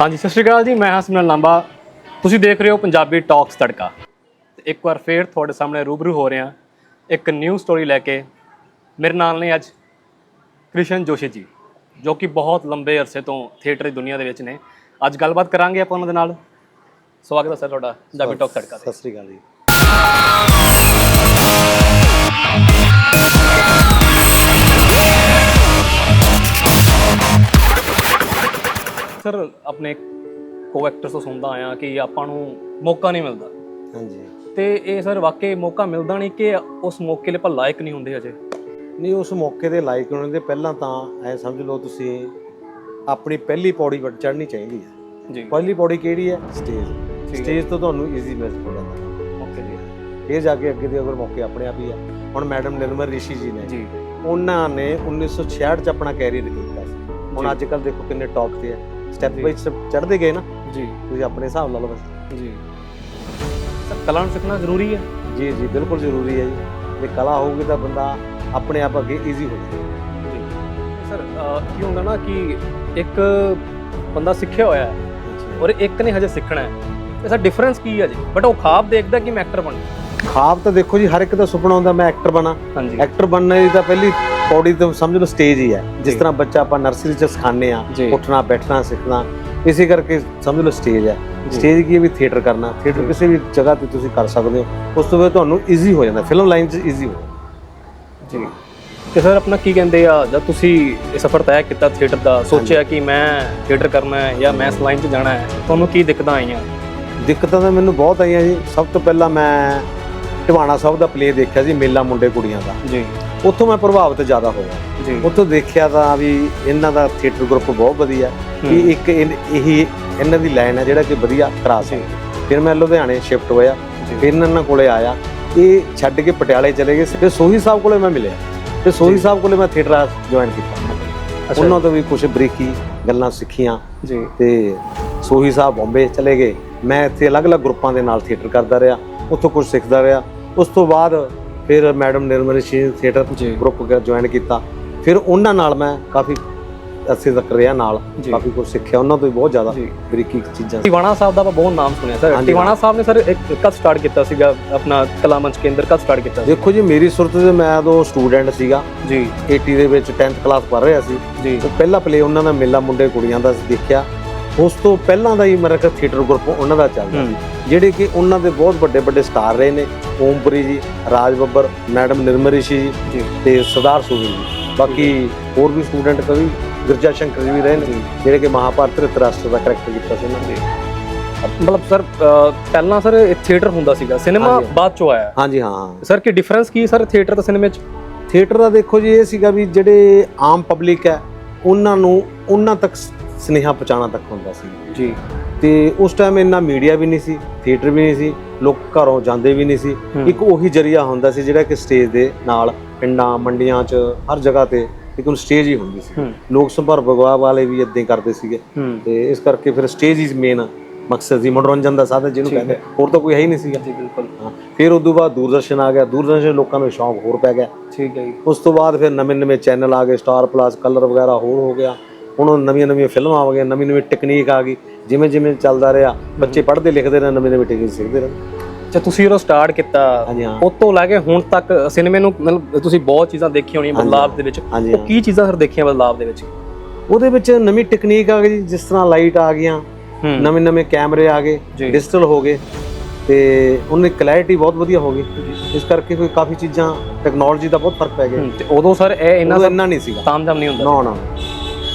ਹਾਂਜੀ ਸਤਿ ਸ਼੍ਰੀ ਅਕਾਲ ਜੀ ਮੈਂ ਹਾਂ ਸਿਮਰਨ ਲਾਂਬਾ। ਤੁਸੀਂ ਦੇਖ ਰਹੇ ਹੋ ਪੰਜਾਬੀ ਟਾਕਸ ਤੜਕਾ। ਤੇ ਇੱਕ ਵਾਰ ਫੇਰ ਤੁਹਾਡੇ ਸਾਹਮਣੇ ਰੂਬਰੂ ਹੋ ਰਹੇ ਹਾਂ। ਇੱਕ ਨਿਊ ਸਟੋਰੀ ਲੈ ਕੇ ਮੇਰੇ ਨਾਲ ਨੇ ਅੱਜ ਕ੍ਰਿਸ਼ਨ ਜੋਸ਼ੀ ਜੀ ਜੋ ਕਿ ਬਹੁਤ ਲੰਬੇ ਅਰਸੇ ਤੋਂ ਥੀਏਟਰ ਦੀ ਦੁਨੀਆ ਦੇ ਵਿੱਚ ਨੇ। ਅੱਜ ਗੱਲਬਾਤ ਕਰਾਂਗੇ ਆਪਾਂ ਉਹਨਾਂ ਦੇ ਨਾਲ। ਸਵਾਗਤ ਹੈ ਸਰ ਤੁਹਾਡਾ ਪੰਜਾਬੀ ਟਾਕ ਤੜਕਾ ਤੇ। ਸਤਿ ਸ੍ਰੀ ਅਕਾਲ ਜੀ। ਸਰ ਆਪਣੇ ਕੋ ਐਕਟਰਸ ਤੋਂ ਸੁਣਦਾ ਆਇਆ ਕਿ ਆਪਾਂ ਨੂੰ ਮੌਕਾ ਨਹੀਂ ਮਿਲਦਾ। ਹਾਂਜੀ। ਤੇ ਇਹ ਸਰ ਵਾਕਈ ਮੌਕਾ ਮਿਲਦਾ ਨਹੀਂ ਕਿ ਉਸ ਮੌਕੇ ਲਈ ਆਪਾਂ ਲਾਇਕ ਨਹੀਂ ਹੁੰਦੇ ਅਜੇ? ਨਹੀਂ ਉਸ ਮੌਕੇ ਦੇ ਲਾਇਕ ਹੋਣ ਦੇ ਪਹਿਲਾਂ ਤਾਂ ਐ ਸਮਝ ਲਓ ਤੁਸੀਂ ਆਪਣੀ ਪਹਿਲੀ ਪੌੜੀ ਵੱਟ ਚੜ੍ਹਨੀ ਚਾਹੀਦੀ ਹੈ। ਜੀ। ਪਹਿਲੀ ਪੌੜੀ ਕਿਹੜੀ ਹੈ? ਸਟੇਜ। ਸਟੇਜ ਤੋਂ ਤੁਹਾਨੂੰ ਈਜ਼ੀ ਮਿਲ ਜਾਂਦਾ। ਓਕੇ ਜੀ। ਇਹ ਜਾ ਕੇ ਅੱਗੇ ਦੇ ਅਗਰ ਮੌਕੇ ਆਪਣੇ ਆਪ ਹੀ ਆ। ਹੁਣ ਮੈਡਮ ਨਿਰਮਲ ਰਿਸ਼ੀ ਜੀ ਨੇ। ਜੀ। ਉਹਨਾਂ ਨੇ 1966 ਚ ਆਪਣਾ ਕੈਰੀਅਰ ਕੀਤਾ ਸੀ। ਹੁਣ। ਅੱਜ ਕੱਲ ਦੇਖੋ ਕਿੰਨੇ ਟੌਪ ਤੇ ਆ ਸਟੈਪ। ਬਾਈ ਸਟੈਪ ਚੜ੍ਹਦੇ ਗਏ ਨਾ ਜੀ। ਤੁਸੀਂ ਆਪਣੇ ਹਿਸਾਬ ਲਾ ਲਓ ਬਸ। ਜੀ। ਸਰ ਕਲਾ ਨੂੰ ਸਿੱਖਣਾ ਜ਼ਰੂਰੀ ਹੈ? ਜੀ ਜੀ ਬਿਲਕੁਲ ਜ਼ਰੂਰੀ ਹੈ ਜੀ। ਜੇ ਕਲਾ ਹੋਊਗੀ ਤਾਂ ਬੰਦਾ ਆਪਣੇ ਆਪ ਅੱਗੇ ਈਜ਼ੀ ਹੋ ਜਾਏਗਾ ਜੀ। ਸਰ ਕੀ ਹੁੰਦਾ ਨਾ ਕਿ ਇੱਕ ਬੰਦਾ ਸਿੱਖਿਆ ਹੋਇਆ ਹੈ ਔਰ ਇੱਕ ਨੇ ਹਜੇ ਸਿੱਖਣਾ ਹੈ। ਤੇ ਸਰ ਡਿਫਰੈਂਸ ਕੀ ਹੈ ਜੀ? ਬਟ ਉਹ ਖਾਬ ਦੇਖਦਾ ਕਿ ਮੈਂ ਐਕਟਰ ਬਣਨਾ। ਖਾਬ ਤਾਂ ਦੇਖੋ ਜੀ ਹਰ ਇੱਕ ਦਾ ਸੁਪਨਾ ਹੁੰਦਾ ਮੈਂ ਐਕਟਰ ਬਣਾ। ਹਾਂਜੀ। ਐਕਟਰ ਬਣਨ ਦੀ ਤਾਂ ਪਹਿਲੀ ਪੌੜੀ ਤਾਂ ਸਮਝ ਲਓ ਸਟੇਜ ਹੀ ਹੈ। ਜਿਸ। ਤਰ੍ਹਾਂ ਬੱਚਾ ਆਪਾਂ ਨਰਸਰੀ ਚ ਸਿਖਾਉਂਦੇ ਆ। ਉੱਠਣਾ ਬੈਠਣਾ ਸਿੱਖਣਾ ਇਸੇ ਕਰਕੇ ਸਮਝ ਲਓ ਸਟੇਜ ਹੈ। ਸਟੇਜ ਕੀ ਹੈ ਵੀ ਥੀਏਟਰ ਕਰਨਾ ਥੀਏਟਰ। ਕਿਸੇ ਵੀ ਜਗ੍ਹਾ ਤੇ ਤੁਸੀਂ ਕਰ ਸਕਦੇ ਹੋ ਉਸ ਤੋਂ ਬਾਅਦ ਤੁਹਾਨੂੰ ਈਜ਼ੀ ਹੋ ਜਾਂਦਾ ਫਿਲਮ ਲਾਈਨ 'ਚ ਈਜ਼ੀ ਹੋ ਜਾਂਦਾ। ਜੀ। ਤੇ ਸਰ ਆਪਣਾ ਕੀ ਕਹਿੰਦੇ ਆ ਜਦ ਤੁਸੀਂ ਇਹ ਸਫ਼ਰ ਤੈਅ ਕੀਤਾ ਥੀਏਟਰ ਦਾ ਸੋਚਿਆ ਕਿ ਮੈਂ ਥੀਏਟਰ ਕਰਨਾ ਹੈ ਜਾਂ ਮੈਂ ਇਸ ਲਾਈਨ 'ਚ ਜਾਣਾ ਹੈ ਤੁਹਾਨੂੰ ਕੀ ਦਿੱਕਤਾਂ ਆਈਆਂ? ਦਿੱਕਤਾਂ ਤਾਂ ਮੈਨੂੰ ਬਹੁਤ ਆਈਆਂ ਜੀ। ਸਭ ਤੋਂ ਪਹਿਲਾਂ ਮੈਂ ਟਿਵਾਣਾ ਸਾਹਿਬ ਦਾ ਪਲੇ ਦੇਖਿਆ ਸੀ ਮੇਲਾ ਮੁੰਡੇ ਕੁੜੀਆਂ ਦਾ। ਜੀ। ਉੱਥੋਂ ਮੈਂ ਪ੍ਰਭਾਵਿਤ ਜ਼ਿਆਦਾ ਹੋਇਆ। ਜੀ। ਉੱਥੋਂ ਦੇਖਿਆ ਤਾਂ ਵੀ ਇਹਨਾਂ ਦਾ ਥੀਏਟਰ ਗਰੁੱਪ ਬਹੁਤ ਵਧੀਆ ਕਿ ਇੱਕ ਇਹ- ਇਹੀ ਇਹਨਾਂ ਦੀ ਲਾਈਨ ਹੈ ਜਿਹੜਾ ਕਿ ਵਧੀਆ ਕਰਾ ਸਕੇ। ਫਿਰ ਮੈਂ ਲੁਧਿਆਣੇ ਸ਼ਿਫਟ ਹੋਇਆ। ਫਿਰ ਇਹਨਾਂ ਕੋਲੇ ਆਇਆ। ਇਹ ਛੱਡ ਕੇ ਪਟਿਆਲੇ ਚਲੇ ਗਏ। ਫਿਰ ਸੋਹੀ ਸਾਹਿਬ ਕੋਲੇ ਮੈਂ ਮਿਲਿਆ। ਤੇ ਸੋਹੀ। ਸਾਹਿਬ ਕੋਲੇ ਮੈਂ ਥੀਏਟਰ ਜੁਆਇਨ ਕੀਤਾ। ਉਹਨਾਂ ਤੋਂ ਵੀ ਕੁਝ ਬਰੀਕੀ ਗੱਲਾਂ ਸਿੱਖੀਆਂ। ਜੀ। ਤੇ ਸੋਹੀ ਸਾਹਿਬ ਬੰਬੇ ਚਲੇ ਗਏ। ਮੈਂ ਇੱਥੇ ਅਲੱਗ-ਅਲੱਗ ਗਰੁੱਪਾਂ ਦੇ ਨਾਲ ਥੀਏਟਰ ਕਰਦਾ ਰਿਹਾ। ਉੱਥੋਂ ਕੁਝ ਸਿੱਖਦਾ ਰਿਹਾ। ਉਸ ਤੋਂ ਬਾਅਦ ਫਿਰ ਮੈਡਮ ਨਿਰਮਲ ਸ਼ੀ ਥੀਏਟਰ। ਗਰੁੱਪ ਜੁਆਇਨ ਕੀਤਾ। ਫਿਰ ਉਹਨਾਂ ਨਾਲ ਮੈਂ ਕਾਫੀ ਅਰਸੇ ਤੱਕ ਰਿਹਾ ਨਾਲ। ਕਾਫੀ ਕੁਝ ਸਿੱਖਿਆ। ਉਹਨਾਂ ਤੋਂ ਵੀ ਬਹੁਤ ਜ਼ਿਆਦਾ ਬਰੀਕੀ ਚੀਜ਼ਾਂ ਟਿਵਾਣਾ ਸਾਹਿਬ ਦਾ ਆਪਾਂ ਬਹੁਤ ਨਾਮ ਸੁਣਿਆ। ਸਰ ਟਿਵਾਣਾ ਸਾਹਿਬ ਨੇ ਸਰ ਇੱਕ ਕਦ ਸਟਾਰਟ ਕੀਤਾ ਸੀਗਾ? ਆਪਣਾ ਕਲਾ ਮੰਚ ਕੇਂਦਰ ਕਦ ਸਟਾਰਟ ਕੀਤਾ ਦੇਖੋ ਜੀ ਮੇਰੀ ਸੁਰਤ ਦੇ ਮੈਂ ਉਦੋਂ ਸਟੂਡੈਂਟ ਸੀਗਾ। ਜੀ। 80 ਦੇ ਵਿੱਚ 10th ਕਲਾਸ ਪੜ੍ਹ ਰਿਹਾ ਸੀ। ਜੀ। ਪਹਿਲਾ ਪਲੇ ਉਹਨਾਂ ਦਾ ਮੇਲਾ ਮੁੰਡੇ ਕੁੜੀਆਂ ਦਾ ਦੇਖਿਆ। ਉਸ ਤੋਂ ਪਹਿਲਾਂ ਦਾ ਹੀ ਮੇਰਾ ਥੀਏਟਰ ਗਰੁੱਪ ਉਹਨਾਂ ਦਾ ਚੱਲਦਾ ਹੂੰ। ਜਿਹੜੇ ਕਿ ਉਹਨਾਂ ਦੇ ਬਹੁਤ ਵੱਡੇ ਵੱਡੇ ਸਟਾਰ ਰਹੇ ਨੇ ਓਮਪੁਰੀ ਜੀ ਰਾਜ ਬੱਬਰ ਮੈਡਮ ਨਿਰਮਲ ਰਿਸ਼ੀ ਜੀ। ਤੇ ਸਰਦਾਰ ਸੁਨੀਲ ਜੀ। ਬਾਕੀ ਹੋਰ ਵੀ ਸਟੂਡੈਂਟ ਕਵੀ ਗਿਰਜਾ ਸ਼ੰਕਰ ਜੀ ਵੀ ਰਹੇ ਨੇ ਜਿਹੜੇ ਕਿ ਮਹਾਭਾਰਤ ਧ੍ਰਿਤਰਾਸ਼ਟਰ ਦਾ ਕਰੈਕਟਰ ਕੀਤਾ ਸੀ ਉਹਨਾਂ ਨੇ। ਮਤਲਬ ਸਰ ਪਹਿਲਾਂ ਸਰ ਇਹ ਥੀਏਟਰ ਹੁੰਦਾ ਸੀਗਾ ਸਿਨੇਮਾ। ਬਾਅਦ ਚੋਂ ਆਇਆ। ਹਾਂਜੀ ਹਾਂ ਸਰ ਕੀ ਡਿਫਰੈਂਸ ਕੀ ਸਰ ਥੀਏਟਰ ਤੇ ਸਿਨੇਮੇ 'ਚ? ਥੀਏਟਰ ਦਾ ਦੇਖੋ ਜੀ ਇਹ ਸੀਗਾ ਵੀ ਜਿਹੜੇ ਆਮ ਪਬਲਿਕ ਹੈ ਉਹਨਾਂ ਨੂੰ ਉਹਨਾਂ ਤੱਕ ਸ- ਸੁਨੇਹਾ ਪਹੁੰਚਾਉਣਾ ਤੱਕ ਹੁੰਦਾ ਸੀ। ਜੀ। ਤੇ ਉਸ ਟਾਈਮ ਇੰਨਾ ਮੀਡੀਆ ਵੀ ਨਹੀਂ ਸੀ ਥੀਏਟਰ ਵੀ ਨਹੀਂ ਸੀ ਲੋਕ ਘਰੋਂ ਜਾਂਦੇ ਵੀ ਨਹੀਂ ਸੀ। ਇੱਕ ਉਹੀ ਜਰੀਆ ਹੁੰਦਾ ਸੀ ਜਿਹੜਾ ਕਿ ਸਟੇਜ ਦੇ ਨਾਲ ਪਿੰਡਾਂ ਮੰਡੀਆਂ 'ਚ ਹਰ ਜਗ੍ਹਾ ਤੇ ਇੱਕ ਸਟੇਜ ਹੀ ਹੁੰਦੀ ਸੀ। ਲੋਕ ਸੰਭਰ ਵਿਵਾਹ ਵਾਲੇ ਵੀ ਇਦਾਂ ਕਰਦੇ ਸੀਗੇ। ਤੇ ਇਸ ਕਰਕੇ ਫਿਰ ਸਟੇਜ ਹੀ ਮੇਨ ਮਕਸਦ ਸੀ ਮਨੋਰੰਜਨ ਦਾ ਸਾਧਨ ਜਿਹਨੂੰ ਕਹਿੰਦੇ ਹੋਰ ਤਾਂ ਕੋਈ ਹੈ ਹੀ ਨਹੀਂ ਸੀਗਾ। ਜੀ ਬਿਲਕੁਲ। ਫਿਰ ਉਸ ਤੋਂ ਬਾਅਦ ਦੂਰਦਰਸ਼ਨ ਆ ਗਿਆ। ਦੂਰਦਰਸ਼ਨ ਲੋਕਾਂ ਨੂੰ ਸ਼ੌਂਕ ਹੋਰ ਪੈ ਗਿਆ। ਠੀਕ ਹੈ ਜੀ। ਉਸ ਤੋਂ ਬਾਅਦ ਫਿਰ ਨਵੇਂ ਨਵੇਂ ਚੈਨਲ ਆ ਗਏ। ਸਟਾਰ ਪਲੱਸ ਕਲਰ ਵਗੈਰਾ ਹੋਰ ਹੋ ਗਿਆ। ਹੁਣ ਨਵੀਆਂ ਨਵੀਆਂ ਫਿਲਮਾਂ ਆ ਗਈਆਂ ਨਵੀਂ ਨਵੀਂ ਟੈਕਨੀਕ ਆ ਗਈ ਜਿਵੇਂ ਜਿਵੇਂ ਚੱਲਦਾ ਰਿਹਾ ਬੱਚੇ ਪੜ੍ਹਦੇ ਲਿਖਦੇ ਰਹੇ ਨਵੀਂ ਨਵੀਂ ਟੈਕਨੀਕ ਸਿੱਖਦੇ ਰਹੇ। ਅੱਛਾ ਤੁਸੀਂ ਜਦੋਂ ਸਟਾਰਟ ਕੀਤਾ। ਉਸ ਤੋਂ ਲੈ ਕੇ ਹੁਣ ਤੱਕ ਸਿਨੇਮੇ ਨੂੰ ਮਤਲਬ ਤੁਸੀਂ ਬਹੁਤ ਚੀਜ਼ਾਂ ਦੇਖੀਆਂ ਹੋਣੀਆਂ ਹਾਂਜੀ, ਬਦਲਾਵ ਦੇ ਵਿੱਚ। ਉਹ ਕੀ ਚੀਜ਼ਾਂ ਸਰ ਦੇਖੀਆਂ ਬਦਲਾਵ ਦੇ ਵਿੱਚ? ਉਹਦੇ ਵਿੱਚ ਨਵੀਂ ਟੈਕਨੀਕ ਆ ਗਈ ਜੀ, ਜਿਸ ਤਰ੍ਹਾਂ ਲਾਈਟ ਆ ਗਈਆਂ ਨਵੇਂ ਨਵੇਂ ਕੈਮਰੇ ਆ ਗਏ ਜੀ। ਡਿਜੀਟਲ ਹੋ ਗਏ ਤੇ ਉਹਨਾਂ ਦੀ ਕਲੈਰਿਟੀ ਬਹੁਤ ਵਧੀਆ ਹੋ ਗਈ। ਇਸ ਕਰਕੇ ਕੋਈ ਕਾਫੀ ਚੀਜ਼ਾਂ ਟੈਕਨੋਲੋਜੀ ਦਾ ਬਹੁਤ ਫ਼ਰਕ ਪੈ ਗਿਆ। ਤੇ ਉਦੋਂ ਸਰ ਇਹ ਇੰਨਾ ਨਹੀਂ ਸੀਗਾ। ਤਾਮਝਾਮ ਨਹੀਂ ਹੁੰਦਾ ਨਾ ਨਾ।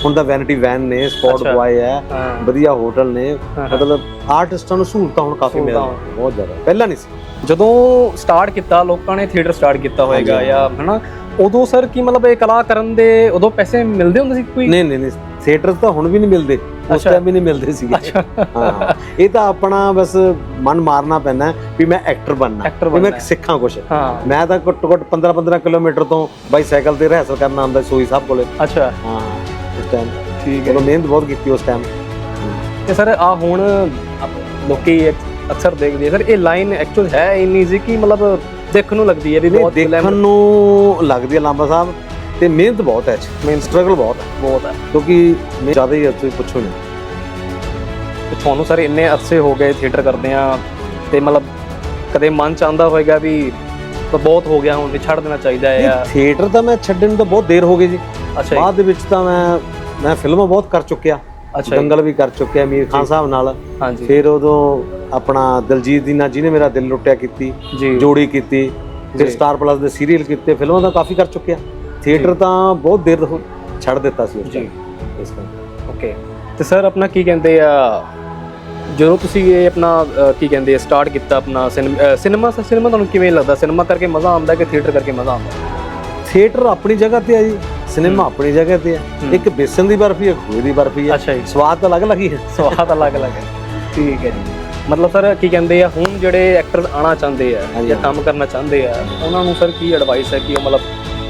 ਹੁਣ ਤਾਂ ਵੈਨਿਟੀ ਵੈਨ ਨੇ ਸਪੌਟ। ਬੁਆਏ ਹੈ ਵਧੀਆ ਹੋਟਲ ਨੇ। ਮਤਲਬ ਆਰਟਿਸਟਾਂ ਨੂੰ ਸਹੂਲਤਾਂ ਹੁਣ ਕਾਫੀ ਮਿਲ। ਰਹੀਆਂ ਬਹੁਤ ਜ਼ਿਆਦਾ। ਪਹਿਲਾਂ ਨਹੀਂ ਸੀ। ਜਦੋਂ ਸਟਾਰਟ ਕੀਤਾ ਲੋਕਾਂ ਨੇ ਥੀਏਟਰ ਸਟਾਰਟ ਕੀਤਾ ਹੋਏਗਾ ਹਾਂਜੀ, ਜਾਂ ਹਨਾ ਉਦੋਂ ਸਰ ਕੀ ਮਤਲਬ ਇਹ ਕਲਾ ਕਰਨ ਦੇ ਉਦੋਂ ਪੈਸੇ ਮਿਲਦੇ ਹੁੰਦੇ ਸੀ ਕੋਈ? ਨਹੀਂ ਨਹੀਂ ਨਹੀਂ। ਥੀਏਟਰ ਤਾਂ ਹੁਣ ਵੀ ਨਹੀਂ ਮਿਲਦੇ। ਉਸ। ਟਾਈਮ ਵੀ ਨਹੀਂ ਮਿਲਦੇ ਸੀਗੇ। ਹਾਂ ਇਹ ਤਾਂ ਆਪਣਾ ਬਸ ਮਨ ਮਾਰਨਾ ਪੈਣਾ ਵੀ ਮੈਂ ਐਕਟਰ ਬਣਨਾ। ਵੀ ਮੈਂ। ਸਿੱਖਾਂ ਕੁਝ ਮੈਂ ਤਾਂ ਘੱਟੋ ਘੱਟ 15 15 ਕਿਲੋਮੀਟਰ ਤੋਂ ਬਾਈਸਾਈਕਲ ਤੇ ਰਹਿਸਲ ਕਰਨਾ ਆਉਂਦਾ ਸੋਈ ਸਾਹਿਬ ਕੋਲੇ। ਅੱਛਾ। ਹਾਂ। ਟਾਈਮ ਠੀਕ ਚਲੋ ਮਿਹਨਤ ਬਹੁਤ ਕੀਤੀ ਉਸ ਟਾਈਮ ਤੇ ਸਰ ਆ ਹੁਣ ਲੋਕੀ ਅਕ- ਅਕਸਰ ਦੇਖਦੇ ਆ। ਸਰ ਇਹ ਲਾਈਨ ਐਕਚੁਅਲ ਹੈ ਇੰਨੀ ਸੀ ਕਿ ਮਤਲਬ ਦੇਖਣ ਨੂੰ ਲੱਗਦੀ ਹੈ ਵੀ ਬਹੁਤ ਦੇਖਣ ਨੂੰ ਲੱਗਦੀ ਹੈ ਲਾਂਬਾ ਸਾਹਿਬ। ਤੇ ਮਿਹਨਤ ਬਹੁਤ ਹੈ ਮਿਹਨਤ ਸਟਰਗਲ ਬਹੁਤ ਹੈ। ਬਹੁਤ ਹੈ। ਕਿਉਂਕਿ ਮੈਂ ਜ਼ਿਆਦਾ ਹੀ ਤੁਸੀਂ ਪੁੱਛੋ ਨਹੀਂ। ਤੇ ਤੁਹਾਨੂੰ ਸਰ ਇੰਨੇ ਅਰਸੇ ਹੋ ਗਏ ਥੀਏਟਰ ਕਰਦੇ ਆ ਤੇ ਮਤਲਬ ਕਦੇ ਮਨ ਚ ਆਉਂਦਾ ਹੋਵੇਗਾ ਵੀ ਤਾਂ ਬਹੁਤ ਹੋ ਗਿਆ ਹੁਣ ਇਹ ਛੱਡ ਦੇਣਾ ਚਾਹੀਦਾ ਹੈ ਜਾਂ ਥੀਏਟਰ ਤਾਂ ਮੈਂ ਛੱਡਣ ਨੂੰ ਤਾਂ ਬਹੁਤ ਦੇਰ ਹੋ ਗਈ ਜੀ। ਅੱਛਾ ਜੀ। ਬਾਅਦ ਦੇ ਵਿੱਚ ਤਾਂ ਮੈਂ ਮੈਂ ਫਿਲਮਾਂ ਬਹੁਤ ਕਰ ਚੁੱਕਿਆ ਅੱਛਾ ਦੰਗਲ ਵੀ ਕਰ ਚੁੱਕਿਆ ਮੀਰ ਖਾਨ ਸਾਹਿਬ ਨਾਲ। ਹਾਂਜੀ। ਫਿਰ ਉਦੋਂ ਆਪਣਾ ਦਲਜੀਤ ਦੀ ਨਾਲ ਜਿਹਨੇ ਮੇਰਾ ਦਿਲ ਲੁੱਟਿਆ ਕੀਤੀ ਜੋੜੀ ਕੀਤੀ ਫਿਰ। ਸਟਾਰ ਪਲੱਸ ਦੇ ਸੀਰੀਅਲ ਕੀਤੇ ਫਿਲਮਾਂ ਤਾਂ ਕਾਫੀ ਕਰ ਚੁੱਕਿਆ। ਥੀਏਟਰ ਤਾਂ ਬਹੁਤ ਦੇਰ ਛੱਡ ਦਿੱਤਾ ਸੀ ਉਸ ਇਸ ਕਰਕੇ ਓਕੇ। ਤੇ ਸਰ ਆਪਣਾ ਕੀ ਕਹਿੰਦੇ ਆ ਜਦੋਂ ਤੁਸੀਂ ਇਹ ਆਪਣਾ ਕੀ ਕਹਿੰਦੇ ਆ ਸਟਾਰਟ ਕੀਤਾ ਆਪਣਾ ਸਿਨੇਮਾ ਸਿਨੇਮਾ ਤੁਹਾਨੂੰ ਕਿਵੇਂ ਲੱਗਦਾ? ਸਿਨੇਮਾ ਕਰਕੇ ਮਜ਼ਾ ਆਉਂਦਾ ਕਿ ਥੀਏਟਰ ਕਰਕੇ ਮਜ਼ਾ ਆਉਂਦਾ? ਥੀਏਟਰ ਆਪਣੀ ਜਗ੍ਹਾ ਤੇ ਆ ਜੀ। ਸਿਨੇਮਾ ਆਪਣੀ ਜਗ੍ਹਾ ਤੇ ਹੂੰ। ਇੱਕ ਬੇਸਨ ਦੀ ਬਰਫੀ ਹੈ ਖੋਏ ਦੀ ਬਰਫੀ ਹੈ ਅੱਛਾ ਜੀ। ਸਵਾਦ ਤਾਂ ਅਲੱਗ-ਅਲੱਗ ਹੀ ਹੈ ਸਵਾਦ ਅਲੱਗ-ਅਲੱਗ ਹੈ ਠੀਕ ਹੈ ਜੀ। ਮਤਲਬ ਸਰ ਕੀ ਕਹਿੰਦੇ ਆ ਹੁਣ ਜਿਹੜੇ ਐਕਟਰ ਆਣਾ ਚਾਹੁੰਦੇ ਆ ਜਾਂ ਕੰਮ ਕਰਨਾ ਚਾਹੁੰਦੇ ਆ ਉਹਨਾਂ ਨੂੰ ਸਰ ਕੀ ਐਡਵਾਈਸ ਹੈ ਕਿ ਉਹ ਮਤਲਬ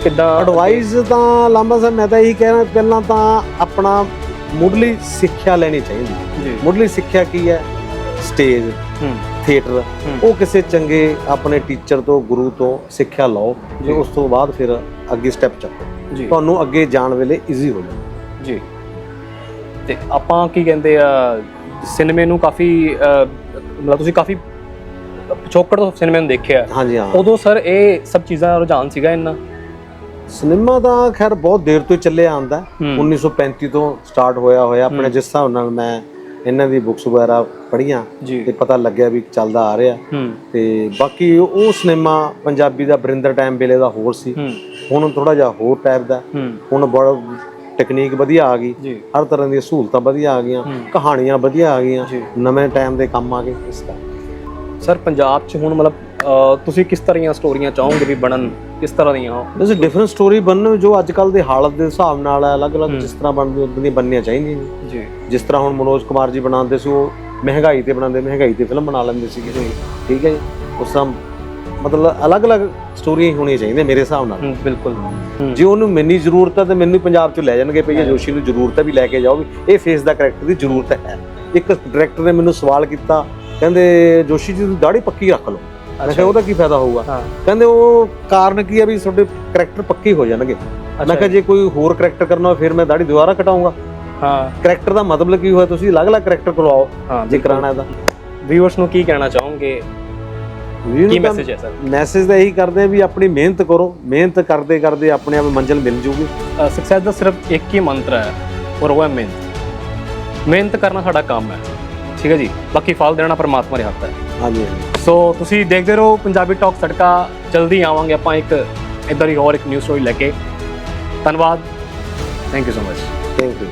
ਕਿੱਦਾਂ ਐਡਵਾਈਸ ਤਾਂ ਲਾਂਬਾ ਸਾਹਿਬ ਮੈਂ ਤਾਂ ਇਹੀ ਕਹਿਣਾ ਪਹਿਲਾਂ ਤਾਂ ਆਪਣਾ ਮੁੱਢਲੀ ਸਿੱਖਿਆ ਲੈਣੀ ਚਾਹੀਦੀ। ਜੀ। ਮੁੱਢਲੀ ਸਿੱਖਿਆ ਕੀ ਹੈ? ਸਟੇਜ ਹੂੰ। ਥੀਏਟਰ ਉਹ ਕਿਸੇ ਚੰਗੇ ਆਪਣੇ ਟੀਚਰ ਤੋਂ ਗੁਰੂ ਤੋਂ ਸਿੱਖਿਆ ਲਓ ਜੀ। ਤੇ ਉਸ ਤੋਂ ਬਾਅਦ ਫਿਰ ਅੱਗੇ ਸਟੈਪ ਚੱਕੋ। ਜੀ। ਤੁਹਾਨੂੰ ਅੱਗੇ ਜਾਣ ਵੇਲੇ ਈਜ਼ੀ ਹੋ ਜਾਏ ਜੀ। ਤੇ ਆਪਾਂ ਕੀ ਕਹਿੰਦੇ ਆ ਸਿਨੇਮੇ ਨੂੰ ਕਾਫੀ ਮਤਲਬ ਤੁਸੀਂ ਕਾਫੀ ਪਿਛੋਕੜ ਤੋਂ ਸਿਨੇਮੇ ਨੂੰ ਦੇਖਿਆ। ਹਾਂਜੀ ਹਾਂ। ਉਦੋਂ ਸਰ ਇਹ ਸਭ ਚੀਜ਼ਾਂ ਦਾ ਰੁਝਾਨ ਸੀਗਾ ਇੰਨਾ? ਸਿਨੇਮਾ ਤਾਂ ਖੈਰ ਬਹੁਤ ਦੇਰ ਤੋਂ ਹੀ ਚੱਲਿਆ ਆਂਦਾ ਹੂੰ। 1935 ਤੋਂ ਸਟਾਰਟ ਹੋਇਆ ਹੋਇਆ। ਆਪਣੇ ਜਿਸ ਹਿਸਾਬ ਨਾਲ ਮੈਂ ਇਹਨਾਂ ਦੀ ਬੁੱਕਸ ਵਗੈਰਾ ਪੜ੍ਹੀਆਂ ਜੀ। ਤੇ ਪਤਾ ਲੱਗਿਆ ਵੀ ਚੱਲਦਾ ਆ ਰਿਹਾ। ਹੂੰ। ਤੇ ਬਾਕੀ ਉਹ ਸਿਨੇਮਾ ਪੰਜਾਬੀ ਦਾ ਬਰਿੰਦਰ ਟਾਈਮ ਵੇਲੇ ਦਾ ਹੋਰ ਸੀ। ਹੂੰ। ਹੁਣ ਥੋੜਾ ਜਿਹਾ ਹੋਰ ਟਾਈਪ ਦਾ ਹੁਣ ਬੜਾ ਟੈਕਨੀਕ ਵਧੀਆ ਆ ਗਈ। ਹਰ ਤਰ੍ਹਾਂ ਦੀਆਂ ਸਹੂਲਤਾਂ ਵਧੀਆ ਆ ਗਈਆਂ। ਕਹਾਣੀਆਂ ਵਧੀਆ ਆ ਗਈਆਂ। ਨਵੇਂ ਟਾਈਮ ਦੇ ਕੰਮ ਆ ਗਏ ਇਸ ਦਾ ਸਰ ਪੰਜਾਬ 'ਚ ਹੁਣ ਮਤਲਬ ਤੁਸੀਂ ਕਿਸ ਤਰ੍ਹਾਂ ਦੀਆਂ ਸਟੋਰੀਆਂ ਚਾਹੋਗੇ ਵੀ ਬਣਨ? ਕਿਸ ਤਰ੍ਹਾਂ ਦੀਆਂ? ਵੈਸੇ ਡਿਫਰੈਂਟ ਸਟੋਰੀ ਬਣਨ ਜੋ ਅੱਜ ਕੱਲ ਦੇ ਹਾਲਤ ਦੇ ਹਿਸਾਬ ਨਾਲ ਹੈ ਅਲੱਗ-ਅਲੱਗ ਜਿਸ ਤਰ੍ਹਾਂ ਬਣਦੀ ਉਦਾਂ ਦੀਆਂ ਬਣਨੀਆਂ ਚਾਹੀਦੀਆਂ ਨੇ। ਜੀ। ਜਿਸ ਤਰ੍ਹਾਂ ਹੁਣ ਮਨੋਜ ਕੁਮਾਰ ਜੀ ਬਣਾਉਂਦੇ ਸੀ ਉਹ ਮਹਿੰਗਾਈ ਤੇ ਬਣਾਉਂਦੇ ਮਹਿੰਗਾਈ ਤੇ ਫਿਲਮ ਬਣਾ ਲੈਂਦੇ ਸੀਗੇ। ਠੀਕ ਹੈ ਜੀ। ਉਸ ਤਰ੍ਹਾਂ ਮਤਲਬ ਅਲੱਗ-ਅਲੱਗ ਸਟੋਰੀਆਂ ਹੀ ਹੋਣੀਆਂ ਚਾਹੀਦੀਆਂ ਮੇਰੇ ਹਿਸਾਬ ਨਾਲ। ਹੂੰ ਬਿਲਕੁਲ। ਹੂੰ। ਜੇ ਉਹਨੂੰ ਮੈਨੀ ਜ਼ਰੂਰਤ ਹੈ ਤੇ ਮੈਨੂੰ ਪੰਜਾਬ ਚੋਂ ਲੈ ਜਾਣਗੇ ਭਈਆ ਜੋਸ਼ੀ ਨੂੰ ਜ਼ਰੂਰਤ ਹੈ ਵੀ ਲੈ ਕੇ ਜਾਓ ਵੀ। ਇਹ ਫੇਸ ਦਾ ਕੈਰੈਕਟਰ ਦੀ ਜ਼ਰੂਰਤ ਹੈ। ਇੱਕ ਡਾਇਰੈਕਟਰ ਨੇ ਮੈਨੂੰ ਸਵਾਲ ਕੀਤਾ ਕਹਿੰਦੇ ਜੋਸ਼ੀ ਜੀ ਤੁਸੀਂ ਦਾੜੀ ਪੱਕੀ ਰੱਖ ਲਓ। ਮੈਂ ਕਿਹਾ ਉਹਦਾ ਕੀ ਫਾਇਦਾ ਹੋਊਗਾ? ਹਾਂ। ਕਹਿੰਦੇ ਉਹ ਕਾਰਨ ਕੀ ਹੈ ਵੀ ਤੁਹਾਡੇ ਕੈਰੈਕਟਰ ਪੱਕੇ ਹੋ ਜਾਣਗੇ? ਮੈਂ ਕਿਹਾ ਜੇ ਕੋਈ ਹੋਰ ਕੈਰੈਕਟਰ ਕਰਨਾ ਹੋਵੇ ਫਿਰ ਮੈਂ ਦਾੜੀ ਦੁਬਾਰਾ ਕਟਾਉਂਗਾ। ਹਾਂ। ਕੈਰੈਕਟਰ ਦਾ ਮਤਲਬ ਕੀ ਹੋਇਆ? ਤੁਸੀਂ ਅਲੱਗ-ਅਲੱਗ ਕੈਰੈਕਟਰ ਕਰਵਾਓ ਹਾਂ ਜੇ ਕਰਾਣਾ ਹੈ ਤਾਂ। ਵਿਊਅਰਸ ਨੂੰ ਕੀ ਕਹਿਣਾ ਚਾਹੋਗੇ? ਕੀ ਮੈਸੇਜ ਹੈ ਸਰ? ਮੈਸੇਜ ਤਾਂ ਇਹੀ ਕਰਦੇ ਆ ਵੀ ਆਪਣੀ ਮਿਹਨਤ ਕਰੋ ਮਿਹਨਤ ਕਰਦੇ ਕਰਦੇ ਆਪਣੇ ਆਪ ਮੰਜ਼ਿਲ ਮਿਲ ਜੂਗੀ। ਸਕਸੈਸ ਦਾ ਸਿਰਫ ਇੱਕ ਹੀ ਮੰਤਰ ਹੈ ਔਰ ਉਹ ਹੈ ਮਿਹਨਤ। ਮਿਹਨਤ ਕਰਨਾ ਸਾਡਾ ਕੰਮ ਹੈ। ਠੀਕ ਹੈ ਜੀ? ਬਾਕੀ ਫਲ ਦੇਣਾ ਪਰਮਾਤਮਾ ਦੇ ਹੱਥ ਹੈ। ਹਾਂਜੀ ਹਾਂਜੀ। ਸੋ ਤੁਸੀਂ ਦੇਖਦੇ ਰਹੋ ਪੰਜਾਬੀ ਟਾਕ ਸੜਕਾ ਜਲਦੀ ਆਵਾਂਗੇ ਆਪਾਂ ਇੱਕ ਇਦਾਂ ਦੀ ਹੋਰ ਇੱਕ ਨਿਊਜ਼ ਸਟੋਰੀ ਲੈ ਕੇ। ਧੰਨਵਾਦ। Thank you so much thank you